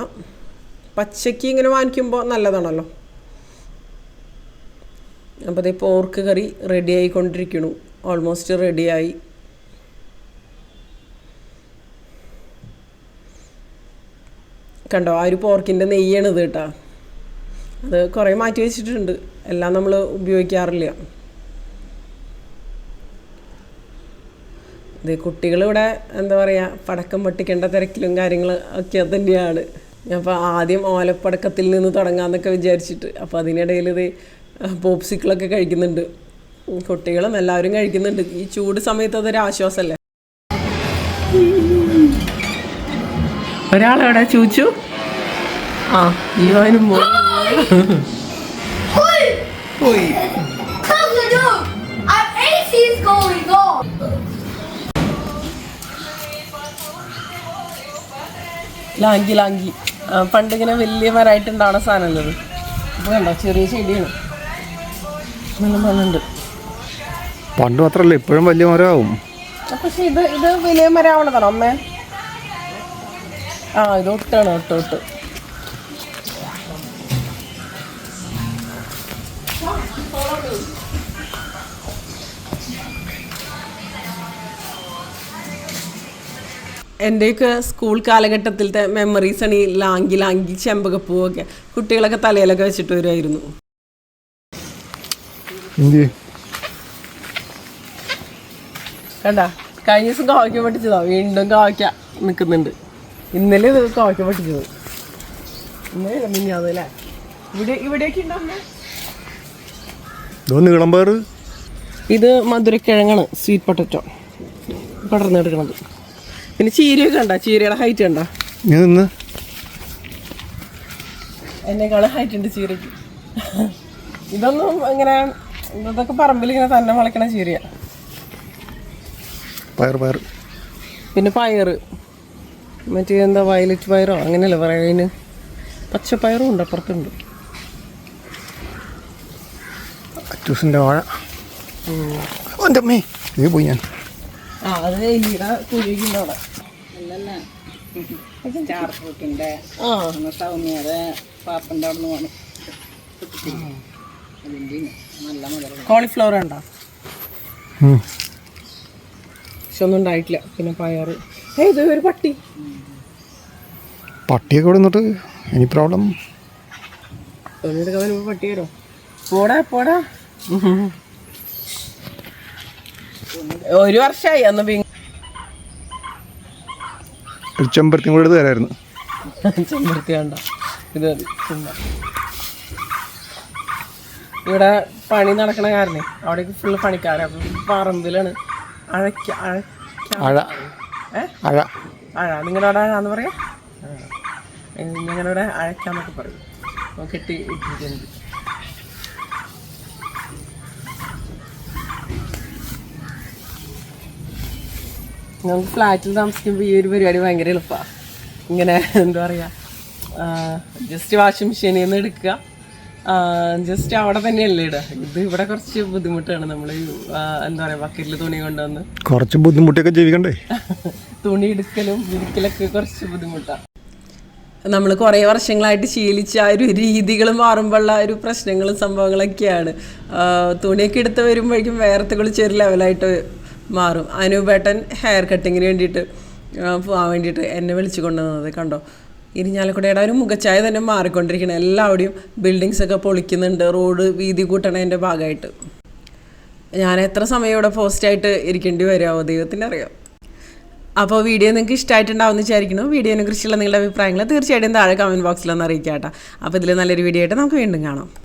പച്ചയ്ക്ക് ഇങ്ങനെ വാങ്ങിക്കുമ്പോൾ നല്ലതാണല്ലോ. അപ്പോൾ അതേ പോർക്ക് കറി റെഡി ആയിക്കൊണ്ടിരിക്കണു. ഓൾമോസ്റ്റ് റെഡിയായി കണ്ടോ ആ ഒരു പോർക്കിന്റെ നെയ്യാണ് ഇത് കേട്ടോ. അത് കുറേ മാറ്റി വെച്ചിട്ടുണ്ട്. എല്ലാം നമ്മൾ ഉപയോഗിക്കാറില്ല. ഇത് കുട്ടികളിവിടെ എന്താ പറയുക പടക്കം പൊട്ടിക്കേണ്ട തിരക്കിലും കാര്യങ്ങളും ഒക്കെ തന്നെയാണ്. ഞാൻ അപ്പോൾ ആദ്യം ഓലപ്പടക്കത്തിൽ നിന്ന് തുടങ്ങാമെന്നൊക്കെ വിചാരിച്ചിട്ട്. അപ്പോൾ അതിനിടയിൽ ഇത് പോപ്സിക്കിളൊക്കെ കഴിക്കുന്നുണ്ട്. കുട്ടികളും എല്ലാവരും കഴിക്കുന്നുണ്ട്. ഈ ചൂട് സമയത്ത് അതൊരു ആശ്വാസമല്ലേ ഒരാളെവിടെ? ചൂച്ചു? ആ ജീവനും പോയി! Lanky lanky. പണ്ടിങ്ങനെ വലിയ മരമായിട്ടുണ്ടാവണ സാധനം ഇത് ഇപ്പോൾ കണ്ടോ? ചെറിയ ചെടിയാണ്. നല്ല മണ്ണുണ്ട് പണ്ട് മാത്രല്ല ഇപ്പോഴും വലിയ മരമാവും. പക്ഷെ ഇത് ഇത് വലിയ മരമാവണതാണോ അമ്മേ? ആ ഇത് ഒട്ടാണ് ഒട്ട് ഒട്ട്. എന്റെയൊക്കെ സ്കൂൾ കാലഘട്ടത്തിലത്തെ മെമ്മറീസാണ് ഈ ലാങ്കി ലാങ്കി ചെമ്പകപ്പൂവൊക്കെ. കുട്ടികളൊക്കെ തലയിലൊക്കെ വെച്ചിട്ട് വരുമായിരുന്നു എന്ത്? കണ്ട കഴിഞ്ഞ ദിവസം കാവയ്ക്ക പൊട്ടിച്ചതാ. വീണ്ടും കാവയ്ക്ക നിൽക്കുന്നുണ്ട് ഇന്നലെ ഇത് കാവയ്ക്ക പൊട്ടിച്ചത്. ഇന്നലെ മിഞ്ഞാന്ന് അല്ലേ? ഇവിടെ ഇവിടേക്ക് ഉണ്ടോ ഇതോ മധുരക്കിഴങ്ങാണ് സ്വീറ്റ് പൊട്ടറ്റോ പടർന്നെടുക്കണത് പിന്നെ ചീരയൊക്കെ കണ്ട? ചീരയുടെ ഹൈറ്റ് കണ്ട? എന്നെക്കാളും ഹൈറ്റ് ഉണ്ട് ചീരയ്ക്ക്. ഇതൊന്നും ഇങ്ങനെ ഇതൊക്കെ പറമ്പിൽ ഇങ്ങനെ തന്നെ മുളയ്ക്കണ ചീരയ. പയർ പയർ. പിന്നെ പയറ്. മറ്റേ എന്താ വയലറ്റ് പയറോ? അങ്ങനെയല്ലേ പറയുന്നതിന് പച്ചപ്പയറും ഉണ്ട് അപ്പുറത്തുണ്ട്. അച്ചൂസിന്റെ വാഴ. എന്റെ അമ്മേ ഇത് പോയി ഞാൻ. ആ അത് എലിയുടെ കുഴിക്കുന്ന അവിടെ. ആ. സൗമ്യയുടെ പാപ്പന്റെ അവിടെ നിന്ന് വേണം അതിന്റെ കോളിഫ്ലവർ ഉണ്ടോ. പക്ഷെ ഒന്നും ഉണ്ടായിട്ടില്ല. പിന്നെ പയറ്. ഏ ഇത് ഒരു പട്ടി. പട്ടിയൊക്കെ ഇവിടെ നിന്നിട്ട് എനി പ്രോബ്ലം പട്ടി വരും. പോടാ പോടാ. ഒരു വർഷമായി അന്ന് പിങ് ഒരു ചെമ്പരത്തി കൂടെ എടുത്ത് തരായിരുന്നു. ചെമ്പരത്തി വേണ്ട. ഇത് മതി. ഇവിടെ പണി നടക്കണ കാരണം. അവിടേക്ക് ഫുള്ള് പണിക്കാരാണ് പറമ്പിലാണ്. അഴയ്ക്ക അഴ അഴ. അഴ. നിങ്ങളുടെ അവിടെ അഴാന്ന് പറയാ? ഞങ്ങളുടെ അഴയ്ക്കാന്നൊക്കെ പറയും. കെട്ടി ഇട്ടിട്ടുണ്ട്. നമുക്ക് ഫ്ലാറ്റിൽ താമസിക്കുമ്പോൾ ഈ ഒരു പരിപാടി ഭയങ്കര എളുപ്പമാണ് ഇങ്ങനെ എന്താ പറയുക ജസ്റ്റ് വാഷിംഗ് മെഷീനിൽ നിന്ന് എടുക്കുക. ജസ്റ്റ് അവിടെ തന്നെയല്ലേ ഇടുക ഇത് ഇവിടെ കുറച്ച് ബുദ്ധിമുട്ടാണ് നമ്മൾ എന്താ പറയുക ബക്കറ്റിൽ തുണി കൊണ്ടുവന്ന്. കുറച്ച് ബുദ്ധിമുട്ടൊക്കെ ജീവിക്കണ്ടേ? തുണി എടുക്കലും വിരിക്കലൊക്കെ കുറച്ച് ബുദ്ധിമുട്ടാണ് നമ്മൾ കുറേ വർഷങ്ങളായിട്ട് ശീലിച്ച ആ ഒരു രീതികൾ മാറുമ്പോഴുള്ള ഒരു പ്രശ്നങ്ങളും സംഭവങ്ങളൊക്കെയാണ്. തുണിയൊക്കെ എടുത്ത് വരുമ്പോഴേക്കും വേർത്ത് കുളിച്ച് ഒരു ലെവലായിട്ട് മാറും. അനുപേട്ടൻ ഹെയർ കട്ടിങ്ങിന് വേണ്ടിയിട്ട് പോകാൻ വേണ്ടിയിട്ട് എന്നെ വിളിച്ചു കൊണ്ടുവന്നത് കണ്ടോ? ഇരിഞ്ഞാലക്കുടയുടെ ഒരു മുഖച്ചായ തന്നെ മാറിക്കൊണ്ടിരിക്കണം. എല്ലാവിടെയും ബിൽഡിങ്സ് ഒക്കെ പൊളിക്കുന്നുണ്ട്. റോഡ് വീതി കൂട്ടണതിന്റെ ഭാഗമായിട്ട് ഞാൻ എത്ര സമയം ഇവിടെ പോസ്റ്റായിട്ട് ഇരിക്കേണ്ടി വരുമോ ദൈവത്തിന് അറിയാം. അപ്പോൾ വീഡിയോ നിങ്ങൾക്ക് ഇഷ്ടമായിട്ടുണ്ടാവുമെന്ന് വിചാരിക്കുന്നു. വീഡിയോനെ കുറിച്ചുള്ള നിങ്ങളുടെ അഭിപ്രായങ്ങൾ തീർച്ചയായിട്ടും താഴെ കമന്റ് ബോക്സിലൊന്ന് അറിയിക്കാം കേട്ടോ അപ്പോൾ ഇതിൽ നല്ലൊരു വീഡിയോ ആയിട്ട് നമുക്ക് വീണ്ടും കാണാം.